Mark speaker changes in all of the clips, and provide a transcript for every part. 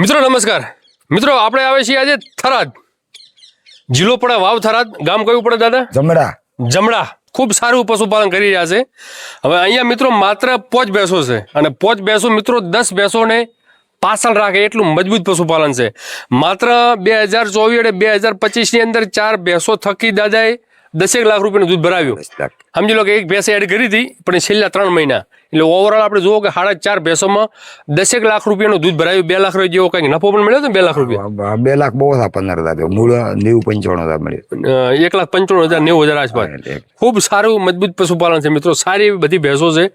Speaker 1: મિત્રો નમસ્કાર. મિત્રો આપણે આવે છીએ આજે થરાદ. જિલ્લો પડે વાવ થરાદ. ગામ કયું પડે દાદા?
Speaker 2: જમડા
Speaker 1: જમડા ખૂબ સારું પશુપાલન કરી રહ્યા છે. હવે અહીંયા મિત્રો માત્ર પોચ બેસો છે અને પોચ બેસો મિત્રો દસ બેસોને પાછળ રાખે. એટલું મજબૂત પશુપાલન છે. માત્ર બે હજાર ચોવીસ અને બે હજાર પચીસની અંદર ચાર ભેંસો થકી દાદાએ દસેક લાખ રૂપિયાનું દૂધ ભરાવ્યું. સમજી લો કે એક ભેંસ એડ કરી હતી પણ છેલ્લા ત્રણ મહિના. એટલે ઓવરઓલ આપણે જુઓ કે સાડા ચાર ભેંસોમાં દસેક લાખ રૂપિયાનું દૂધ ભરાયું. બે લાખ રૂપિયા જેવો કંઈક નફો પણ મળ્યો હતો બે લાખ રૂપિયા?
Speaker 2: બે લાખ બહુ હતા પંદર હતા મૂળ નેવું પંચાણું હતા મળ્યું.
Speaker 1: એક લાખ પંચાણું હજાર નેવું હજાર આસપાસ. ખૂબ સારું મજબૂત પશુપાલન છે મિત્રો. સારી એવી બધી ભેંસો છે.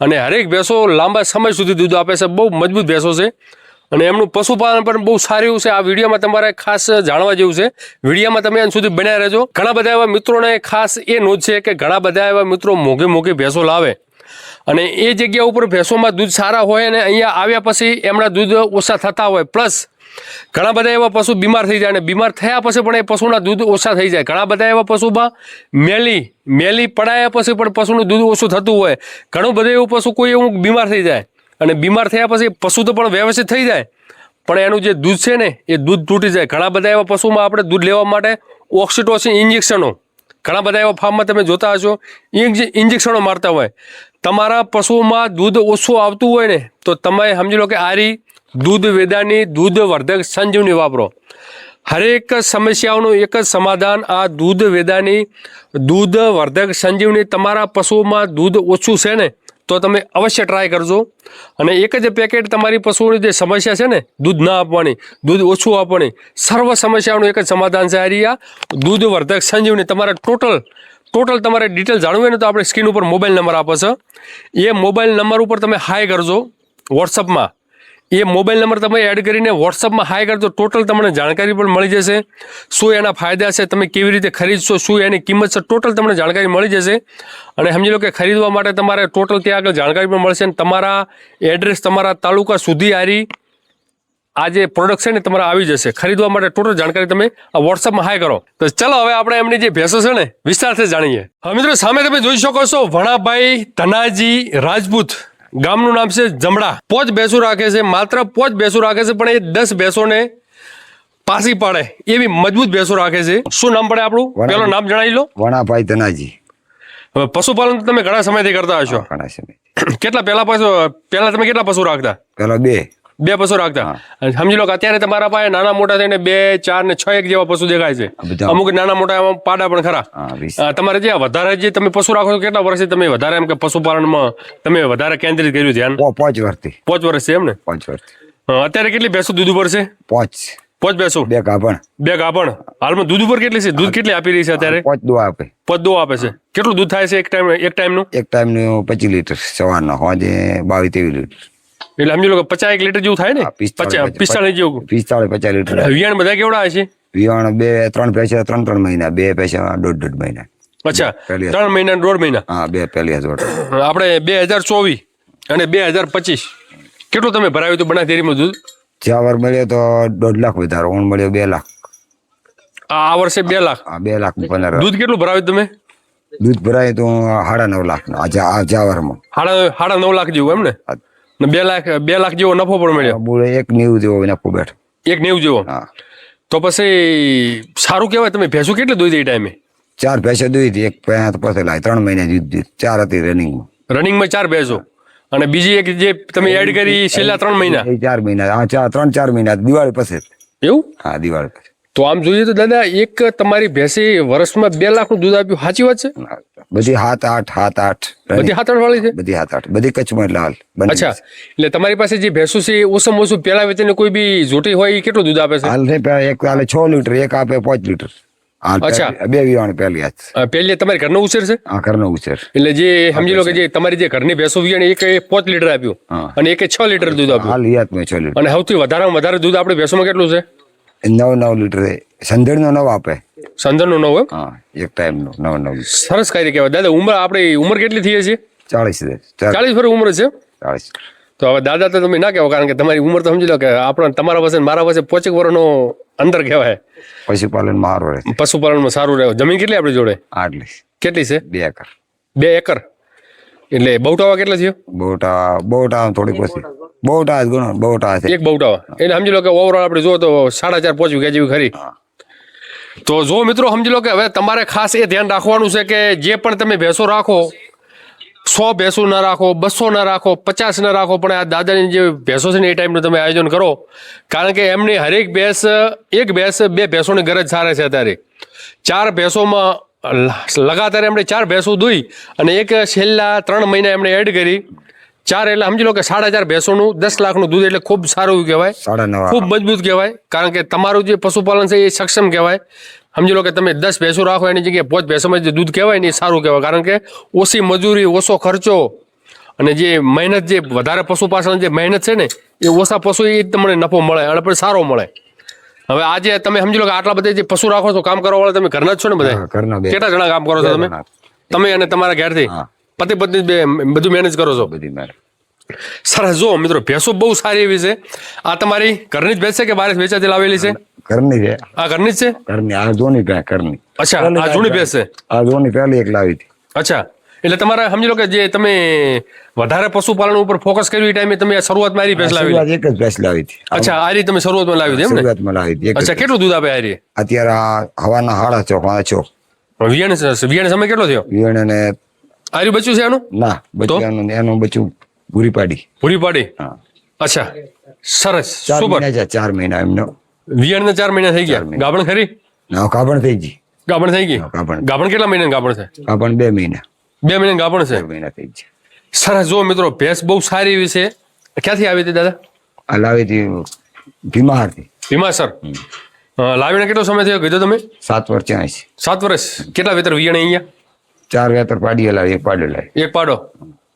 Speaker 1: અને હરેક ભેંસો લાંબા સમય સુધી દૂધ આપે છે. બહુ મજબૂત ભેંસો છે. અને એમનું પશુપાલન પણ બહુ સારું છે. આ વિડીયોમાં તમારે ખાસ જાણવા જેવું છે. વિડીયોમાં તમે એમ સુધી બન્યા રહેજો. ઘણા બધા એવા મિત્રોને ખાસ એ નોંધ છે કે ઘણા બધા એવા મિત્રો મોઘે મોઘી ભેંસો લાવે. અને એ જગ્યા ઉપર ભેંસોમાં દૂધ સારા હોય અને અહીંયા આવ્યા પછી એમના દૂધ ઓછા થતા હોય. પ્લસ ઘણા બધા એવા પશુ બીમાર થઈ જાય અને બીમાર થયા પછી પણ એ પશુના દૂધ ઓછા થઈ જાય. ઘણા બધા એવા પશુમાં મેલી મેલી પડાયા પછી પણ પશુનું દૂધ ઓછું થતું હોય. ઘણું બધું એવું પશુ કોઈ એવું બીમાર થઈ જાય. અને બીમાર થયા પછી પશુ તો પણ વ્યવસ્થિત થઈ જાય. પણ એનું જે દૂધ છે ને, એ દૂધ તૂટી જાય. ઘણા બધા એવા પશુમાં આપણે દૂધ લેવા માટે ઓક્સિટોસિન ઇન્જેક્શનો. ઘણા બધા એવા ફાર્મમાં તમે જોતા હશો ઇન્જ- ઇન્જેક્શનો મારતા હોય. તમારા પશુઓમાં દૂધ ઓછું આવતું હોય ને, તો તમે સમજી લો કે આરી, દૂધ વેદાની દૂધ વર્ધક સંજીવની વાપરો. હરેક સમસ્યાઓનું એક જ સમાધાન આ દૂધ વેદાની દૂધ વર્ધક સંજીવની તમારા પશુઓમાં દૂધ ઓછું છે ને તો તમે અવશ્ય ટ્રાય કરજો. અને એક જ પેકેટ તમારી પશુઓની જે સમસ્યા છે ને, દૂધ ના આપવાની, દૂધ ઓછું આપવાની, સર્વ સમસ્યાઓનું એક જ સમાધાન છે આ રહ્યા દૂધ વર્ધક સંજીવની તમારે ટોટલ ટોટલ તમારે ડિટેલ જાણવું હોય ને તો આપણે સ્ક્રીન ઉપર મોબાઈલ નંબર આપો છો. એ મોબાઈલ નંબર ઉપર તમે હાય કરજો. વોટ્સઅપમાં એ મોબાઈલ નંબર તમે એડ કરીને વોટ્સઅપમાં હાય કરજો ટોટલ તમને જાણકારી પણ મળી જશે. શું એના ફાયદા છે, તમે કેવી રીતે ખરીદશો, શું એની કિંમત છે, ટોટલ તમને જાણકારી મળી જશે. અને સમજી લો કે ખરીદવા માટે તમારે ટોટલ ત્યાં આગળ જાણકારી પણ મળશે અને તમારા એડ્રેસ તમારા તાલુકા સુધી આરી આ જે પ્રોડક્ટ છે ને તમારે આવી જશે. ખરીદવા માટે ટોટલ જાણકારી તમે આ વોટ્સઅપમાં હાય કરો. તો ચલો હવે આપણે એમની જે ભેંસો છે ને, વિસ્તારથી જાણીએ. મિત્રો સામે તમે જોઈ શકો છો, વણાભાઈ ધનાજી રાજપૂત. ગામનું નામ છે જમડા પોચ ભેંસો રાખે છે માત્ર પોચ બેસું રાખે છે પણ એ દસ ભેંસોને પાસી પાડે. એવી મજબૂત ભેંસો રાખે છે. શું નામ પડે આપણું? પેલો નામ જણાવી લો.
Speaker 2: વણાભાઈ ધનાજી.
Speaker 1: હવે પશુપાલન તમે ઘણા સમયથી કરતા હશો.
Speaker 2: ઘણા સમય
Speaker 1: કેટલા પહેલા પશુ પહેલા તમે કેટલા પશુ રાખતા?
Speaker 2: પેલા બે.
Speaker 1: બે પશુ રાખતા. સમજી લો કે અત્યારે તમારા પાસે નાના મોટા થઈને બે ચાર ને છ એક જેવા પશુ દેખાય છે. અમુક નાના મોટા પાડા પણ ખરા. તમારે જે વધારે જે તમે પશુ રાખો છો કેટલા વર્ષથી તમે વધારે એમ કે પશુપાલનમાં તમે વધારે કેન્દ્રિત કર્યું ધ્યાન?
Speaker 2: પાંચ વર્ષથી.
Speaker 1: પાંચ વર્ષ છે એમ ને?
Speaker 2: પાંચ વર્ષથી.
Speaker 1: અત્યારે કેટલી ભેંસો દૂધ ઉપર છે?
Speaker 2: પાંચ.
Speaker 1: પાંચ ભેંસો?
Speaker 2: બે ગાભણ.
Speaker 1: બે ગાભણ. હાલમાં દૂધ ઉપર કેટલી છે? દૂધ કેટલી આપી રહી છે અત્યારે?
Speaker 2: પાંચ દો આપે.
Speaker 1: પાંચ દો આપે છે. કેટલું દૂધ થાય છે એક ટાઈમ એક ટાઈમનું?
Speaker 2: એક ટાઈમનું પચીસ લીટર સવારના હોજે બાવીસ ત્રેવીસ લીટર.
Speaker 1: એટલે સમજી લો કે પચાસ એક લીટર જેવું થાય ને?
Speaker 2: પિસ્તાળીસ,
Speaker 1: પચાસ પિસ્તાળીસ જેવું.
Speaker 2: પિસ્તાળીસ પચાસ લીટર.
Speaker 1: વિયાણ બધા કેવડા હશે?
Speaker 2: વિયાણ બે ત્રણ પૈસા ત્રણ ત્રણ મહિના. બે પૈસા દોઢ દોઢ મહિના.
Speaker 1: અચ્છા ત્રણ મહિના દોઢ મહિના?
Speaker 2: હા બે પહેલી હજાર
Speaker 1: આપણે બે હજાર ચોવીસ અને બે હજાર પચીસ. કેટલું તમે ભરાવ્યું હતું બનાસડેરીમાં દૂધ?
Speaker 2: ચાવર મળ્યો તો દોઢ લાખ વધારો. ઊંડ મળ્યો બે લાખ.
Speaker 1: આ વર્ષે બે લાખ.
Speaker 2: હા બે લાખ પંદર
Speaker 1: દૂધ કેટલું ભરાવ્યું તમે?
Speaker 2: દૂધ ભરાય તો સાડા નવ લાખ આ જાવરમાં.
Speaker 1: સાડા સાડા નવ લાખ જેવું એમ ને? બે લાખ બે લાખ જેવો નફો પણ મળ્યો.
Speaker 2: બોલે એક નેવું જેવો નફો બેઠ.
Speaker 1: એક નેવું જેવો?
Speaker 2: હા.
Speaker 1: તો પછી સારું કહેવાય તમે ભેંસું કેટલી દૂધ એ ટાઈમે?
Speaker 2: ચાર ભેંસો દોઈ હતી એક પૈસા તો પછી લાય ત્રણ મહિના જીત જીત ચાર હતી રનિંગમાં
Speaker 1: રનિંગમાં ચાર ભેંસો. અને બીજી એક જે તમે એડ કરી છેલ્લા ત્રણ મહિના?
Speaker 2: ચાર મહિના હા ચાર ત્રણ ચાર મહિના દિવાળી પછી.
Speaker 1: એવું?
Speaker 2: હા દિવાળી પછી.
Speaker 1: તો આમ જોઈએ તો દાદા એક તમારી ભેંસે વર્ષમાં બે લાખનું દૂધ આપ્યું. સાચી વાત છે?
Speaker 2: બધી હાથ આઠ હાથ આઠ.
Speaker 1: બધી હાથણ વાળી છે?
Speaker 2: બધી હાથ આઠ. બધી કચ્છમાં એટલે હાલ
Speaker 1: અચ્છા. એટલે તમારી પાસે જે ભેંસો છે ઓછામાં ઓછું પેલા વેચીને કોઈ બી જોટી હોય એ કેટલું દૂધ આપે છે?
Speaker 2: હાલ નહીં પેલા એક હાલે છ લીટર એક આપે પાંચ લીટર.
Speaker 1: અચ્છા.
Speaker 2: બે વિવાણ પહેલી હાથ.
Speaker 1: પહેલી તમારી ઘરનો ઉછેર છે?
Speaker 2: આ ઘરનો ઉછેર.
Speaker 1: એટલે જે સમજી લો કે જે તમારી જે ઘરની ભેંસો વિયાણી એક પાંચ લીટર આપ્યું
Speaker 2: હા.
Speaker 1: અને એક છ લીટર દૂધ આપ્યું.
Speaker 2: હાલ યાદ છ લીટર.
Speaker 1: અને સૌથી વધારેમાં વધારે દૂધ આપણે ભેંસોમાં કેટલું છે?
Speaker 2: નવ નવ લીટર સંધેડ નો નવ આપે.
Speaker 1: સંદરનું નવ એમ?
Speaker 2: હા એક ટાઈમ નો નવ નવ.
Speaker 1: સરસ કાર્ય કહેવાય. દાદા ઉંમર આપણી ઉંમર કેટલી થઈ છે
Speaker 2: ચાલીસ
Speaker 1: ચાલીસ વર્ષ ઉંમર છે?
Speaker 2: ચાલીસ
Speaker 1: તો હવે દાદા તો તમે ના કહેવો કારણ કે તમારી ઉંમર તો સમજી લો કે આપણા તમારા પાસે મારા પાસે પોચેક વર્ષનો અંતર કહેવાય.
Speaker 2: પશુપાલનમાં સારું રહે
Speaker 1: પશુપાલનમાં સારું રહે જમીન કેટલી આપણી જોડે?
Speaker 2: આટલી.
Speaker 1: કેટલી છે?
Speaker 2: બે એકર.
Speaker 1: બે એકર. એટલે બહુટાવા કેટલા થયો?
Speaker 2: બહુટા બોટા થોડીક ઓછી. બહુ ટાસ ગણો બહુ છે.
Speaker 1: એક બહુટાવા. એને સમજી લો કે ઓવરઓલ આપણે જો તો સાડા ચાર પોચ વીઘા જેવી ખરી. તો જો મિત્રો, સમજી લો કે હવે તમારે ખાસ એ ધ્યાન રાખવાનું છે કે જે પણ તમે ભેંસો રાખો, સો ભેંસો ના રાખો, બસો ના રાખો, પચાસ ના રાખો, પણ આ દાદાની જે ભેંસો છે ને એ ટાઈમનું તમે આયોજન કરો. કારણ કે એમની હરેક ભેંસ, એક ભેંસ બે ભેંસોની ગરજ સારે છે અત્યારે. ચાર ભેંસોમાં લગાતાર એમણે ચાર ભેંસો દોઈ અને એક છેલ્લા ત્રણ મહિના એમણે એડ કરી. ચાર એટલે સમજી લો કે સાડા ચાર ભેંસોનું દસ લાખનું દૂધ એટલે ખૂબ સારું કહેવાય. ખૂબ મજબૂત કહેવાય. કારણ કે તમારું જે પશુપાલન છે એ સક્ષમ કહેવાય. સમજી લો કે તમે દસ ભેંસો રાખો એની જગ્યાએ પાંચ ભેંસોમાં જે દૂધ કહેવાય ને એ સારું કહેવાય. કારણ કે ઓછી મજૂરી ઓછો ખર્ચો અને જે મહેનત જે વધારે પશુપાલન જે મહેનત છે ને એ ઓછા પશુ એ તમને નફો મળે અને પણ સારો મળે. હવે આજે તમે સમજી લો કે આટલા બધા જે પશુ રાખો છો કામ કરવા વાળા તમે ઘરના જ છો ને બધા? કેટલા જણા કામ કરો છો તમે? તમે અને તમારા ઘેરથી. પતિ પત્ની બે બધું મેનેજ કરો છો?
Speaker 2: બધી
Speaker 1: સરસ જો મિત્રો ભેંસો બહુ સારી એવી છે. આ તમારી ઘરની જ ભેંસ છે કે બારે વેચાતી લાવેલી છે?
Speaker 2: ઘરની છે.
Speaker 1: આ ઘરની જ છે?
Speaker 2: ઘરની આ જોની ભેંસ ઘરની.
Speaker 1: અચ્છા આ જૂની ભેંસ છે?
Speaker 2: આ જોની પહેલી એક લાવી હતી.
Speaker 1: અચ્છા એટલે તમારે સમજી લો કે જે તમે વધારે પશુપાલન ઉપર ફોકસ કર્યું એ ટાઈમે તમે આ શરૂઆતમાં આરી ભેંસ લાવી
Speaker 2: એક જ ભેંસ લાવી હતી.
Speaker 1: અચ્છા આરી તમે શરૂઆતમાં લાવી હતી એમ ને?
Speaker 2: શરૂઆતમાં લાવી હતી
Speaker 1: અચ્છા કેટલું દૂધ આપે આરી
Speaker 2: અત્યારે આ હવાના હાડા ચોક વાળા ચોક
Speaker 1: વિયાણ વિયાણ સમય કેટલો થયો?
Speaker 2: વિયાણ અને
Speaker 1: આરી બચ્યું છે એનું
Speaker 2: ના બચ્ચાનું એનું બચ્યું પૂરી પાડી
Speaker 1: પૂરી પાડી
Speaker 2: હા.
Speaker 1: અચ્છા. સરસ. સુપર
Speaker 2: ચાર મહિના એમનો.
Speaker 1: વિયાણ ચાર મહિના થઈ ગયા. ગાભણ ખરી?
Speaker 2: ના કાપણ થઈ ગઈ.
Speaker 1: ગાભણ થઈ ગઈ?
Speaker 2: ગાભણ.
Speaker 1: કેટલા મહિના ગાભણ છે?
Speaker 2: ગાભણ બે મહિના.
Speaker 1: બે મહિના ગાભણ છે?
Speaker 2: મહિના થઈ ગઈ
Speaker 1: સરસ. જો મિત્રો ભેંસ બહુ સારી એવી છે. ક્યાંથી આવી હતી દાદા?
Speaker 2: આ લાવી હતી ભીમારથી
Speaker 1: ભીમા સર લાવીને કેટલો સમય થયો કીધો તમે?
Speaker 2: સાત વર્ષ
Speaker 1: સાત વર્ષ. કેટલા વેતર વિયાણે અહીંયા?
Speaker 2: ચાર વેતર પાડી લાવી એક પાડો લાવી
Speaker 1: એક પાડો?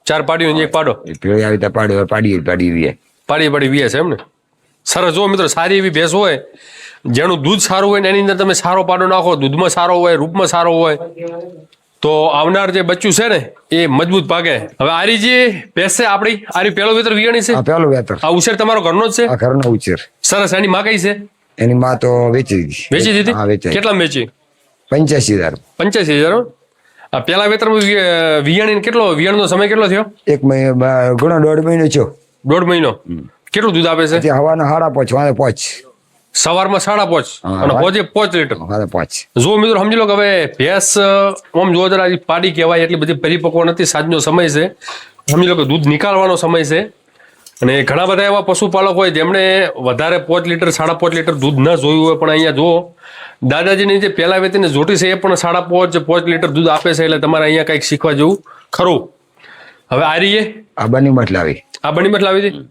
Speaker 1: ચાર પાડીઓ ને એક પાડો?
Speaker 2: પેલી આવી ત્યાં પાડી પાડી પાડી વીએ.
Speaker 1: પાડી પાડી વીએ છે એમ ને? સરસ. જો મિત્રો સારી એવી ભેંસ હોય જેનું દૂધ સારું હોય ને એની અંદર તમે સારો પાડો નાખો દૂધમાં સારો હોય રૂપમાં સારો હોય તો આવનાર જે બચ્ચું છે ને એ મજબૂત પાકે હવે આરી જે ભેંસ છે આપણી? આરી પેલો વેતર વિયાણી છે?
Speaker 2: પેલો વેતર.
Speaker 1: આ ઉછેર તમારો ઘરનો જ છે?
Speaker 2: ઘરનો ઉછેર.
Speaker 1: સરસ. એની માં કઈ છે?
Speaker 2: એની માં તો વેચી દીધી.
Speaker 1: વેચી દીધી? કેટલા વેચી?
Speaker 2: પંચ્યાસી હજાર.
Speaker 1: પંચ્યાસી હજાર પેલા વેતરમાં વિયાણી કેટલો વિયાણનો સમય કેટલો થયો?
Speaker 2: એક મહિનો ઘણો દોઢ મહિનો થયો.
Speaker 1: દોઢ મહિનો. કેટલું દૂધ આપે છે?
Speaker 2: ત્યાં હવાના સાડા પાંચ વાંધે પાંચ.
Speaker 1: સવારમાં સાડા પાંચ. અને હોજે પાંચ લીટર.
Speaker 2: વાંધે પોચ.
Speaker 1: જો મિત્રો સમજી લો કે હવે ભેંસ આમ જોવા જરા પાડી કહેવાય એટલી બધી પરિપક્વ નથી સાંજનો સમય છે. સમજી લો કે દૂધ નીકાળવાનો સમય છે. અને ઘણા બધા એવા પશુપાલક હોય જેમણે વધારે પાંચ લીટર સાડા પાંચ લીટર દૂધ ન જોયું હોય પણ અહીંયા જુઓ દાદાજીની જે પહેલા વેતીને જોટી છે એ પણ સાડા પાંચ પાંચ લીટર દૂધ આપે છે એટલે તમારે અહીંયા કંઈક શીખવા જેવું ખરું. હવે આ રહીએ
Speaker 2: આ બની મઠ લાવી.
Speaker 1: આ બની મઠ લાવી હતી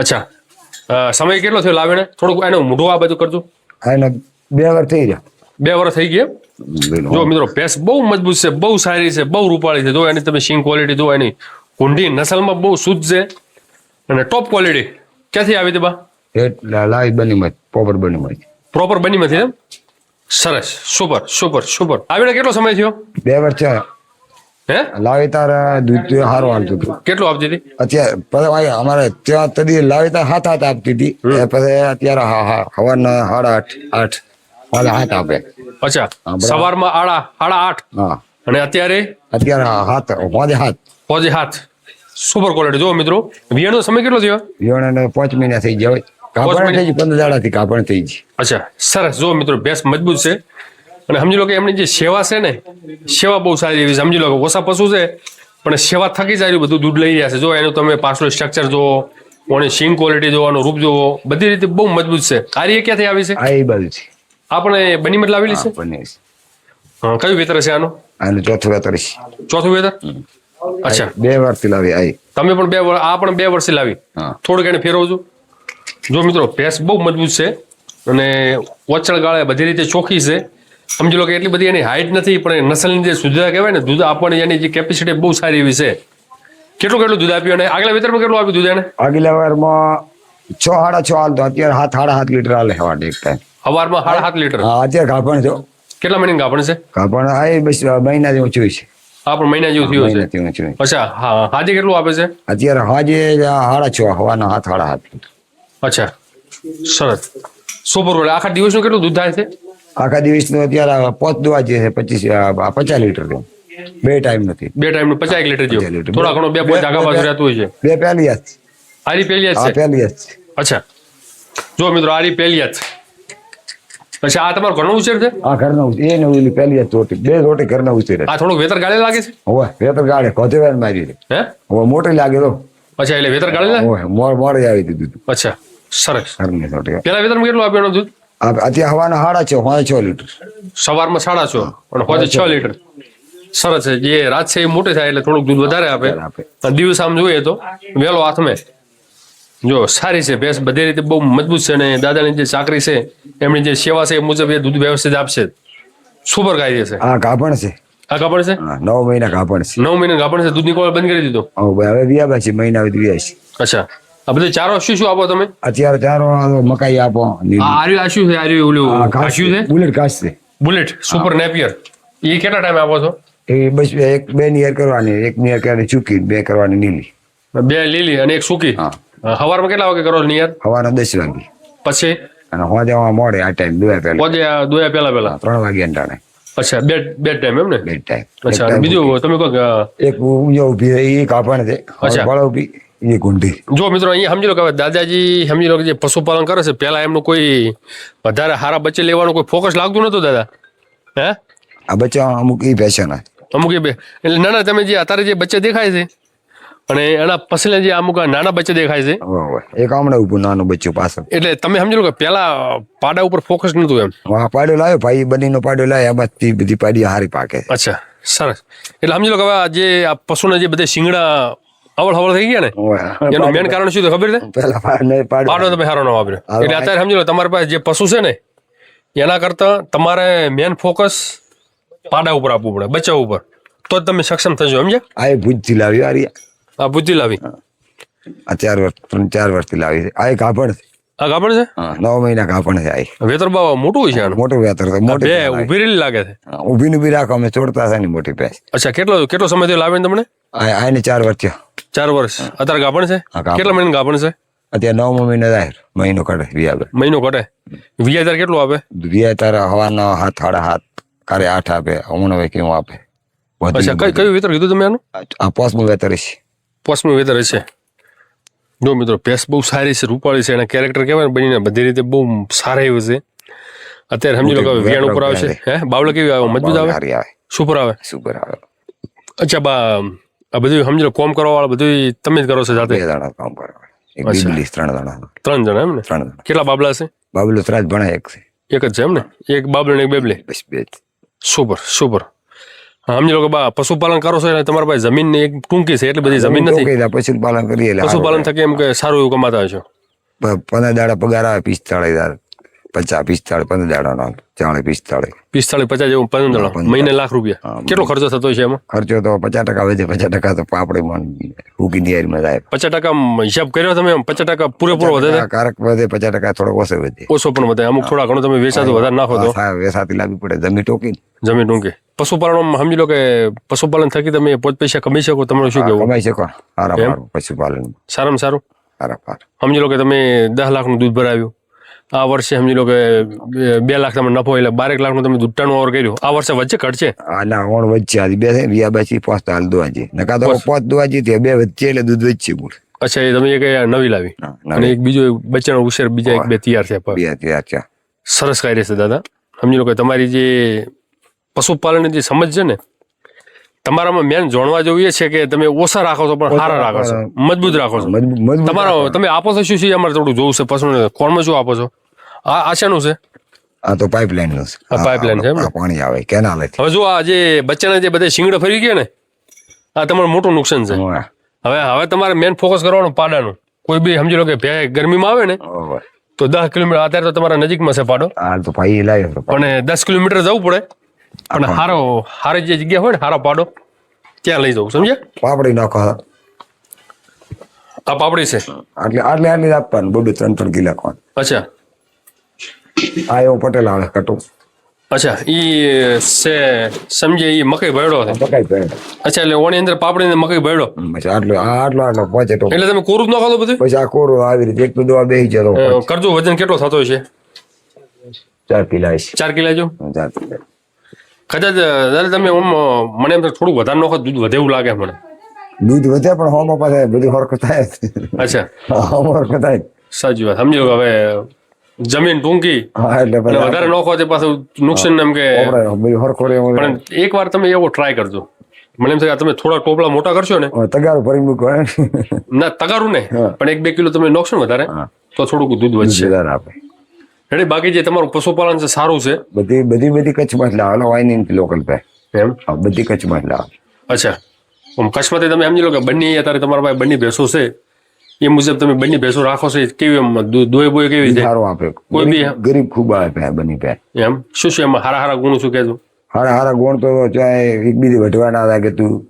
Speaker 1: અચ્છા. સમય કેટલો થયો લાવીને? થોડુંક એનું મૂઢો આ બધું કરજો.
Speaker 2: એને બે વાર થઈ ગયા.
Speaker 1: બે વર્ષ થઈ ગયા જો મિત્રો ભેંસ બહુ મજબૂત છે બહુ સારી છે બહુ રૂપાળી છે. જો એની તમે સિંગ ક્વોલિટી જો એની કુંડી નસલમાં બહુ શુદ્ધ છે. અને ટોપ ક્વોલિટી ક્યાંથી આવી હતી બા?
Speaker 2: એ બની મત પ્રોપર બની મત.
Speaker 1: પ્રોપર બનીમાંથી એમ? સરસ સુપર સુપર સુપર આવીને કેટલો સમય થયો?
Speaker 2: બે વાર છે
Speaker 1: હે?
Speaker 2: લાવી તાર દૂધ હારો હાલતું હતું.
Speaker 1: કેટલું આપતી હતી?
Speaker 2: અત્યારે પછી અમારે ત્યાં તદી લાવી તાર હાથ હાથ આપતી હતી. પછી અત્યારે હા હા હવાના સાડા આઠ આઠ હાલ હાથ આપે.
Speaker 1: અચ્છા સવારમાં આડા સાડા આઠ.
Speaker 2: હા.
Speaker 1: અને અત્યારે?
Speaker 2: અત્યારે હાથ પોજે હાથ.
Speaker 1: પોજે હાથ. સુપર ક્વોલિટી જો મિત્રો વિયાણનો સમય કેટલો થયો?
Speaker 2: વિયોણે પાંચ મહિના થઈ ગયા કાપણ? થઈ પંદર દાડાથી કાપણ થઈ ગઈ
Speaker 1: અચ્છા સરસ. જો મિત્રો ભેંસ મજબૂત છે. અને સમજી લો કે એમની જે સેવા છે ને સેવા બહુ સારી એવી સમજી લો કે ઓછા પશુ છે પણ સેવા થકી જાય બધું દૂધ લઈ રહ્યા છે. જો એનું તમે પાછળ સ્ટ્રક્ચર જુઓ ઓની સિંગ ક્વોલિટી જુઓ આનું રૂપ જુઓ બધી રીતે બહુ મજબૂત છે. આ રીએ ક્યાંથી આવી છે?
Speaker 2: આ એ બાજુ છે.
Speaker 1: આપણે બનીમત લાવેલી છે?
Speaker 2: હા, બને છે.
Speaker 1: કયું વેતર છે આનું?
Speaker 2: આનું ચોથું વેતર છે.
Speaker 1: ચોથું વેતર? અચ્છા.
Speaker 2: બે વર્ષથી લાવી આઈ.
Speaker 1: તમે પણ બે વર્ષ આ પણ બે વર્ષથી લાવી. થોડુંક એને ફેરવજો. જો મિત્રો ભેંસ બહુ મજબૂત છે અને ઓચળ ગાળે બધી રીતે ચોખ્ખી છે. સમજી લો કે એટલી બધી એની હાઇટ નથી પણ એ નસલની જે સુધરા કહેવાય ને દૂધ આપવાની એની જે કેપેસિટી બહુ સારી એવી છે. કેટલું કેટલું દૂધ આપ્યું અને આગલા વેતરમાં કેટલું આપ્યું દૂધ એને?
Speaker 2: આગલા વારમાં છ સાડા છ હાલ અત્યારે હાથ સાડા સાત લીટર હાલે હવા એક ટાઈમ
Speaker 1: સવારમાં સાડા સાત લીટર?
Speaker 2: હા અત્યારે ગાભણ છો.
Speaker 1: કેટલા મહિનાની ગાભણ છે?
Speaker 2: ગાભણ આ બસ મહિનાથી ઊંચું છે.
Speaker 1: આ પણ મહિના જેવું થયું છે
Speaker 2: મહિનાથી છે.
Speaker 1: અચ્છા હા હાજે કેટલું આપે છે?
Speaker 2: અત્યારે હાજે સાડા છ હવાના હાથ સાડા હાથ.
Speaker 1: અચ્છા સરસ. સોપર વડે આખા દિવસનું કેટલું દૂધ થાય છે?
Speaker 2: આખા દિવસનું અત્યારે પોત દવા જે છે પચીસ આ પચાસ લીટર જેવું. બે ટાઈમ નથી.
Speaker 1: બે ટાઈમનું પચાસ લીટર જેવું. થોડા ઘણો બે પોઈન્ટ આગા પાછું રહેતું હોય છે.
Speaker 2: બે પહેલી હાથ
Speaker 1: આરી પહેલી છે?
Speaker 2: પહેલી
Speaker 1: અચ્છા. જો મિત્રો આરી પહેલી જ અચ્છા આ તમારું ઘરનું ઉછેર છે?
Speaker 2: આ ઘરના ઉછેર એ ને ઓલી પહેલી જ ચોટી બે ચોટી ઘરના ઉછેર
Speaker 1: આ થોડુંક વેતર ગાળે લાગે છે?
Speaker 2: હવે વેતર ગાડે કોથેવાર મારી છે
Speaker 1: હે?
Speaker 2: હવે મોટી લાગે તો.
Speaker 1: અચ્છા એટલે વેતર ગાળે લાગે?
Speaker 2: હવે મોડ મોડે આવી દીધું તું.
Speaker 1: અચ્છા સરસ.
Speaker 2: ઘરની ચોટી
Speaker 1: પેલા વેતરમાં કેટલું આપ્યું એનું દૂધ?
Speaker 2: આ અત્યારે હવાના હાડા છે હોય છ લીટર.
Speaker 1: સવારમાં સાડા છ પણ હોજે છ. લીટર. સરસ છે જે રાત છે એ મોટી થાય એટલે થોડુંક દૂધ વધારે આપે.
Speaker 2: આપે.
Speaker 1: અને દિવસ આમ જોઈએ તો વહેલો હાથમે. જો સારી છે ભેંસ બધી રીતે બહુ મજબૂત છે અને દાદાની જે ચાકરી છે એમની જે સેવા છે એ મુજબ એ દૂધ વ્યવસ્થિત આપશે. સુપર ગાય છે?
Speaker 2: આ કાપણ છે.
Speaker 1: આ કાપણ છે?
Speaker 2: નવ મહિના કાપણ છે.
Speaker 1: નવ મહિના કાપણ છે દૂધ નીકળવા બંધ કરી દીધો?
Speaker 2: હવે વ્યાવા છે મહિના સુધી વ્યા છે.
Speaker 1: અચ્છા. આ બધું ચારો શું શું આપો તમે?
Speaker 2: અત્યારે ચારો મકાઈ આપો
Speaker 1: આર્યું આ શું છે આર્યું ઓલું
Speaker 2: આ
Speaker 1: છે?
Speaker 2: બુલેટ ઘાસ છે.
Speaker 1: Bullet super Napier. એ કેટલા ટાઈમ આપો છો?
Speaker 2: એ બસ એક બે નિયર કરવાની એક નિયર કરવાની ચૂકી બે કરવાની નીલી
Speaker 1: બે લીલી અને એક સૂકી?
Speaker 2: હા.
Speaker 1: સવારમાં કેટલા વાગે કરો નિયર
Speaker 2: સવારના દસ વાગે.
Speaker 1: પછી?
Speaker 2: અને હોદેવા મોડે આ ટાઈમ દોયા પહેલા.
Speaker 1: પોજે આ દોયા પેલા પેલા
Speaker 2: ત્રણ વાગ્યા ટાણે
Speaker 1: અચ્છા બે બે ટાઈમ એમ ને?
Speaker 2: બે ટાઈમ
Speaker 1: અચ્છા અને બીજું તમે કહો કે, અ,
Speaker 2: એક ઊંઝો ઊભી રહી એ કાપણ છે.
Speaker 1: અચ્છા.
Speaker 2: ફળ ઊભી એ ગુંડી
Speaker 1: જો મિત્રો અહીંયા સમજી લો કે હવે દાદાજી સમજી લો કે જે પશુપાલન કરે છે પેલા એમનું કોઈ વધારે હારા બચ્ચે લેવાનું કોઈ ફોકસ લાગતું નતું દાદા? હે?
Speaker 2: આ બચ્ચા અમુક એ પેશન
Speaker 1: અમુક એ બે એટલે નાના તમે જે અત્યારે જે બચ્ચે દેખાય છે અને એના પછી જે અમુક નાના બચ્ચે દેખાય છે
Speaker 2: એક હમણાં ઉભું નાનું બચ્ચું પાછળ.
Speaker 1: એટલે તમે સમજી લો કે પેલા પાડા ઉપર ફોકસ નતું એમ.
Speaker 2: હા પાડ્યો લાવ્યો ભાઈ બનીનો પાડ્યો લાવ્યો એમાંથી બધી પાડી હારી પાકે.
Speaker 1: અચ્છા સરસ. એટલે સમજી લો કે હવે જે આ પશુના જે બધા શિંગડા અવળ હવળ થઈ ગયા ને એનું મેન કારણ શું ખબર છે?
Speaker 2: પેલા
Speaker 1: પાડો તમે સારો ન વાપર્યો. એટલે અત્યારે સમજી લો તમારી પાસે જે પશુ છે ને એના કરતા તમારે મેન ફોકસ પાડા ઉપર આપવું પડે બચ્ચા ઉપર. તો જ તમે સક્ષમ થશો સમજે
Speaker 2: આ એ ભૂજથી લાવી આ.
Speaker 1: આ બુદ્ધિ લાવી.
Speaker 2: આ ચાર વર્ષ ત્રણ ચાર વર્ષથી લાવી છે. આ એક કાપણ છે.
Speaker 1: આ ગાભણ છે?
Speaker 2: નવ મહિના કાપણ છે આ
Speaker 1: વેતર બા મોટું છે આનું?
Speaker 2: મોટું વેતર છે મોટી
Speaker 1: બે. ઊભી લાગે છે.
Speaker 2: ઊભી ને ઊભી રાખો અમે ચોડતા છે ની મોટી પેસ
Speaker 1: અચ્છા કેટલો કેટલો સમય થયો લાવીને તમને?
Speaker 2: આ આને ચાર વર્ષ થયા.
Speaker 1: ચાર વર્ષ. અત્યારે ગાભણ છે? કેટલા મહિના ગાભણ છે?
Speaker 2: અત્યારે નવમો મહિનો જાહેર મહિનો કાઢે વ્યાજ
Speaker 1: મહિનો ઘટે વ્યાજ કેટલું આપે?
Speaker 2: વ્યાજ તારા હવાના હાથ સાડા હાથ કારે આઠ આપે હમણાં કેવું આપે.
Speaker 1: અચ્છા કઈ કયું વેતર કીધું તમે આનું?
Speaker 2: આ પોસમું વેતર છે.
Speaker 1: પોસ્ટમાં વેધર હશે. જો મિત્રો ભેંસ બહુ સારી છે રૂપાળી છે એના કેરેક્ટર કહેવાય ને બનીને બધી રીતે બહુ સારા એવું છે. અત્યારે સમજી લો કે વેણ ઉપર આવશે હે બાવલા કેવી આવે? મજબૂત આવે? સુપર આવે?
Speaker 2: સુપર આવે.
Speaker 1: અચ્છા બા આ બધું સમજી લો કોમ કરવા વાળા બધું તમે જ કરો છો જાતે?
Speaker 2: કામ કરવા ત્રણ જણા
Speaker 1: ત્રણ જણા એમ ને?
Speaker 2: ત્રણ જણા.
Speaker 1: કેટલા બાબલા છે?
Speaker 2: બાબલો ત્રાજ ભણા એક છે.
Speaker 1: એક જ છે એમ ને? એક બાબલો ને એક બેબલે?
Speaker 2: બસ બે
Speaker 1: સુપર સુપર. સમજી લો કે બા પશુપાલન કરો છો એટલે તમારા પાસે જમીનની એક ટૂંકી છે એટલી બધી જમીન નથી.
Speaker 2: પશુપાલન કરીએ
Speaker 1: પશુપાલન થકી એમ કે સારું એવું કમાતા હશો.
Speaker 2: પંદર દાડા પગાર આવે પિસ્તાળીસ હજાર. પચાસ પિસ્તાળીસ પંદર દાડાનો નો ચાળીસ પિસ્તાળીસ
Speaker 1: પિસ્તાળીસ પચાસ જેવું પંદર
Speaker 2: દાડો.
Speaker 1: મહિને લાખ રૂપિયા. કેટલો ખર્ચો થતો છે એમાં?
Speaker 2: ખર્ચો તો પચાસ ટકા વધે પચાસ ટકા તો પાપડે ઉગી નિયારીમાં જાય.
Speaker 1: પચાસ ટકા હિસાબ કર્યો તમે પચાસ ટકા પૂરેપૂરો વધે?
Speaker 2: કારક વધે પચાસ ટકા થોડો ઓછો વધે.
Speaker 1: ઓછો પણ વધે. અમુક થોડા ઘણો તમે વેચાતો વધારે નાખો તો.
Speaker 2: વેસાતી લાવવી પડે. જમી ટોકી.
Speaker 1: જમીન ટૂંકી. પશુપાલન સમજી લો કે પશુપાલન થકી તમે પોત પૈસા કમાઈ શકો તમારું શું કેવું?
Speaker 2: કમાઈ શકો. સારા પશુપાલન.
Speaker 1: સારામાં સારું?
Speaker 2: સારા
Speaker 1: સમજી લો કે તમે દસ લાખનું દૂધ ભરાવ્યું. આ વર્ષે સમજી લો કે બે- લાખ તમે નફો એટલે બારેક લાખનું તમે દુટ્ટાનું ઓવર કર્યું. આ વર્ષે વચ્ચે ઘટશે?
Speaker 2: ના ઓણ વચ્ચે આજે બે વ્યા વિયા પાંચ હાલ દોવાજી નકા તો પાંચ. દોવાજી તે બે વચ્ચે એટલે દૂધ વચ્ચે બોલ.
Speaker 1: અચ્છા એ તમે એક નવી લાવી. અને એક બીજો બચ્ચાનો ઉછેર બીજા એક બે તૈયાર છે
Speaker 2: બે ત્યાં ચા
Speaker 1: સરસ કાર્ય છે દાદા. સમજી લો કે તમારી જે પશુપાલનની જે સમજ છે ને તમારામાં મેન જોણવા જેવું એ છે કે તમે ઓછા રાખો છો પણ સારા રાખો છો. મજબૂત રાખો છો. તમારો તમે આપો છો શું છે અમારે થોડું જોવું છે પસંદ કોણમાં શું આપો છો? આ આ શેનું છે?
Speaker 2: આ તો પાઇપલાઇનનું છે.
Speaker 1: આ પાઇપલાઇન છે
Speaker 2: પાણી આવે કેનાલ
Speaker 1: હવે જો આ જે બચ્ચાના જે બધા શિંગડા ફરી ગયા ને આ તમારું મોટું નુકસાન છે. હવે હવે તમારે મેન ફોકસ કરવાનું પાડાનું. કોઈ બી સમજી લો કે ભે ગરમીમાં આવે ને તો દસ કિલોમીટર અત્યારે તો તમારા નજીકમાં છે પાડો.
Speaker 2: હા તો ભાઈ લાવ્યો
Speaker 1: પણ દસ કિલોમીટર જવું પડે. પણ હારો હારી જે જગ્યા હોય ને હારો પાડો. ત્યાં લઈ જવું સમજે
Speaker 2: પાપડી નાખો
Speaker 1: આ પાપડી છે.
Speaker 2: એટલે આટલે આટલી આપવાનું બબે ત્રણ ત્રણ કિલો કોણ
Speaker 1: અચ્છા.
Speaker 2: આ એવો પટેલ આવે કટુ.
Speaker 1: અચ્છા ઈ છે સમજે ઈ મકઈ ભરડો છે.
Speaker 2: મકઈ ભરડો
Speaker 1: અચ્છા એટલે ઓની અંદર પાપડી ને મકઈ ભરડો
Speaker 2: પછી આટલો આટલો આટલો પહોંચે તો
Speaker 1: એટલે તમે કોરું જ નાખો તો બધું?
Speaker 2: પછી આ કોરો આવી રીતે એક તો દવા બેહી જતો
Speaker 1: કરજો વજન કેટલો થતો છે
Speaker 2: ચાર કિલા
Speaker 1: ચાર કિલા જો
Speaker 2: ચાર કિલા.
Speaker 1: કદાચ દાદા તમે આમ મને એમ થોડું વધારે નોખો દૂધ વધે એવું લાગે મને.
Speaker 2: દૂધ વધે પણ હોમાં પાસે બધું હરકત થાય.
Speaker 1: અચ્છા.
Speaker 2: હોમ હરકત થાય.
Speaker 1: સાચી વાત. સમજો હવે જમીન ટૂંકી
Speaker 2: હા એટલે
Speaker 1: વધારે નોખો તે પાછું નુકસાન એમ કે પણ એક વાર તમે એવો ટ્રાય કરજો. મને એમ થાય કે તમે થોડા ટોપલા મોટા કરશો ને?
Speaker 2: તગારું ભરી મૂકો
Speaker 1: ના તગારું ને પણ એક બે કિલો તમે નોખશો વધારે તો થોડુંક દૂધ વધશે.
Speaker 2: આપે.
Speaker 1: એટલે બાકી જે તમારું પશુપાલન છે સારું છે?
Speaker 2: બધી બધી બધી કચ્છમાં જ લાવે વાઇનિંગ લોકલ પે
Speaker 1: એમ?
Speaker 2: બધી કચ્છમાં જ લાવે.
Speaker 1: અચ્છા. આમ કચ્છમાંથી તમે સમજી લો કે બંને અત્યારે તમારા પાસે બંને ભેંસો છે. એ મુજબ તમે બંને ભેંસો રાખો છો કેવી એમ દોય બોય કેવી છે?
Speaker 2: સારો આપે. કોઈ
Speaker 1: બી-
Speaker 2: ગરીબ ખૂબ આવે પે બની પે
Speaker 1: એમ? શું શું એમાં હારા હારા ગુણ શું કહેજો?
Speaker 2: હારા હારા ગુણ તો ચાહે એક બીજી વઢવા ના થાય કે તું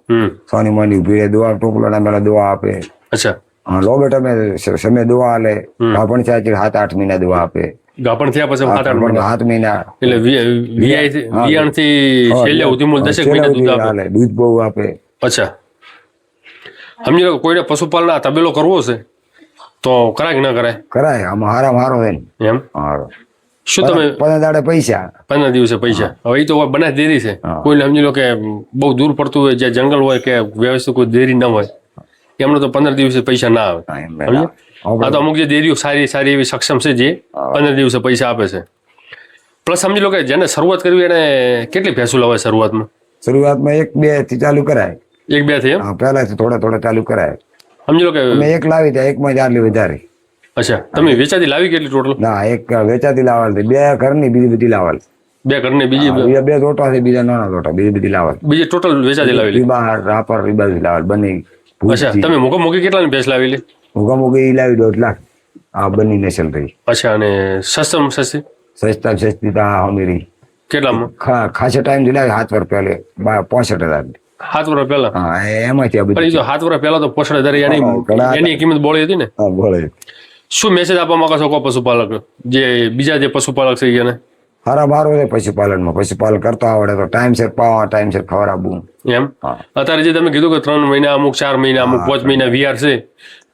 Speaker 2: સોની મોની ઊભી રહે દવા ટોપલો ના મેળા દવા આપે.
Speaker 1: અચ્છા.
Speaker 2: હા લોબે તમે સ- સમય દવા આલે. પણ ચાચી સાત આઠ મહિના દવા આપે.
Speaker 1: ગાભણ થયા પછી સાત આઠ મહિના
Speaker 2: સાત મહિના
Speaker 1: એટલે વિયાણથી છેલ્લે સુધી મૂળ દસેક મહિના દૂધ આપે
Speaker 2: દૂધ બહુ આપે.
Speaker 1: અચ્છા. સમજી લો કોઈને પશુપાલન આ તબેલો કરવો છે તો કરાય કે ના કરાય?
Speaker 2: કરાય આમાં હારામાં હારો એમ?
Speaker 1: એમ
Speaker 2: હારો.
Speaker 1: શું તમે
Speaker 2: પંદર દાડે પૈસા.
Speaker 1: પંદર દિવસે પૈસા. હવે એ તો બનાસ દેરી છે. કોઈને સમજી લો કે બહુ દૂર પડતું હોય જ્યાં જંગલ હોય કે વ્યવસ્થિત કોઈ દેરી ન હોય એમને તો પંદર દિવસે પૈસા ના આવે. સમજ્યા? આ તો અમુક જે ડેરીઓ સારી સારી એવી સક્ષમ છે જે પંદર દિવસે પૈસા આપે છે. પ્લસ સમજી લો કે જેને શરૂઆત કરવી એને કેટલી ભેંસુ લાવે શરૂઆતમાં?
Speaker 2: શરૂઆતમાં એક બેથી ચાલુ કરાય.
Speaker 1: એક
Speaker 2: બેથી પહેલાથી થોડા થોડા ચાલુ કરાય.
Speaker 1: સમજી લો કે
Speaker 2: મેં એક લાવી ત્યાં એકમાં જ આટલી વધારે.
Speaker 1: અચ્છા તમે વેચાતી લાવી કેટલી ટોટલ
Speaker 2: ના એક વેચાતી લાવાલ બે ઘરની બીજી બધી લાવાલ
Speaker 1: બે ઘરની બીજી
Speaker 2: બે? તોટા છે બીજા નાના તોટા બીજી બધી લાવાલ
Speaker 1: બીજી ટોટલ વેચાતી લાવેલી?
Speaker 2: રીબા રાપર બાજુ લાવાલ બની
Speaker 1: અચ્છા તમે મોકો મોકી કેટલાની ભેંસ લાવેલી?
Speaker 2: મુગા લાવી દો લાખ આ બંને નસલ રહી.
Speaker 1: અચ્છા અને સસ્તમ સસ્તી?
Speaker 2: સસ્તા સસ્તી તા હમીરી
Speaker 1: કેટલામાં?
Speaker 2: ખા ખાસા ટાઈમથી લાવી પર પહેલે પોસઠ હજાર
Speaker 1: સાત વર્ષ પહેલા?
Speaker 2: હા એમાંથી આ બધી
Speaker 1: સાત વર્ષ પહેલા તો પોસઠ હજાર એની એની કિંમત બોળી હતી ને?
Speaker 2: હા બોળી.
Speaker 1: શું મેસેજ આપવા માંગો છો કો પશુપાલક? જે બીજા જે પશુપાલક છે એને?
Speaker 2: હારા બારો છે પશુપાલનમાં. પશુપાલન કરતા આવડે તો ટાઈમસર પાવા ટાઈમસર ખવડાવવું.
Speaker 1: એમ? અત્યારે જે તમે કીધું કે ત્રણ મહિના અમુક ચાર મહિના અમુક પાંચ મહિના વીઆર છે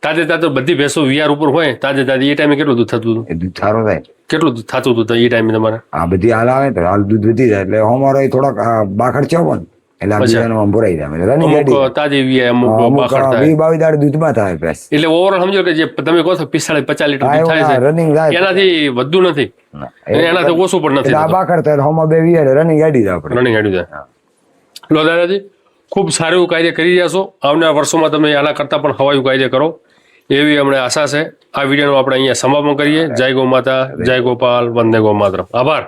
Speaker 1: તાજે તાજે બધી ભેંસો વિયાર ઉપર હોય તાજે તાજે એ ટાઈમે કેટલું દૂધ થતું હતું?
Speaker 2: એ દૂધ સારું થાય.
Speaker 1: કેટલું દૂધ થતું હતું એ ટાઈમે તમારે?
Speaker 2: આ બધી હાલ આવે તો હાલ દૂધ વધી જાય એટલે અમારો એ થોડોક બાખડ છે પણ. એટલે આ બીજાનો ભરાઈ જાય. એટલે રનિંગ ગાડી
Speaker 1: તાજી વીઆઈ અમુક
Speaker 2: અમુક
Speaker 1: બાખડ થાય.
Speaker 2: વીસ બાવીસ દાડે દૂધમાં થાય ભેંસ
Speaker 1: એટલે ઓવરઓલ સમજો કે જે તમે કહો છો પિસ્તાળીસ પચાસ લીટર દૂધ થાય છે
Speaker 2: running થાય.
Speaker 1: એનાથી વધુ નથી. એનાથી ઓછું પણ નથી
Speaker 2: આ બાખડ થાય હોમાં બે વી રનિંગ ગાડી જાય આપણે.
Speaker 1: રનિંગ ગાડી જાય લો દાદાજી ખૂબ સારું કાર્ય કરી રહ્યા છો. આવનારા વર્ષોમાં તમે આના કરતાં પણ હવાયું કાર્ય કરો. એવી અમને આશા છે. આ વિડીયોનું આપણે અહીંયા સમાપન કરીએ. જય ગો માતા, જય ગોપાલ, વંદે ગો માતરમ. આભાર.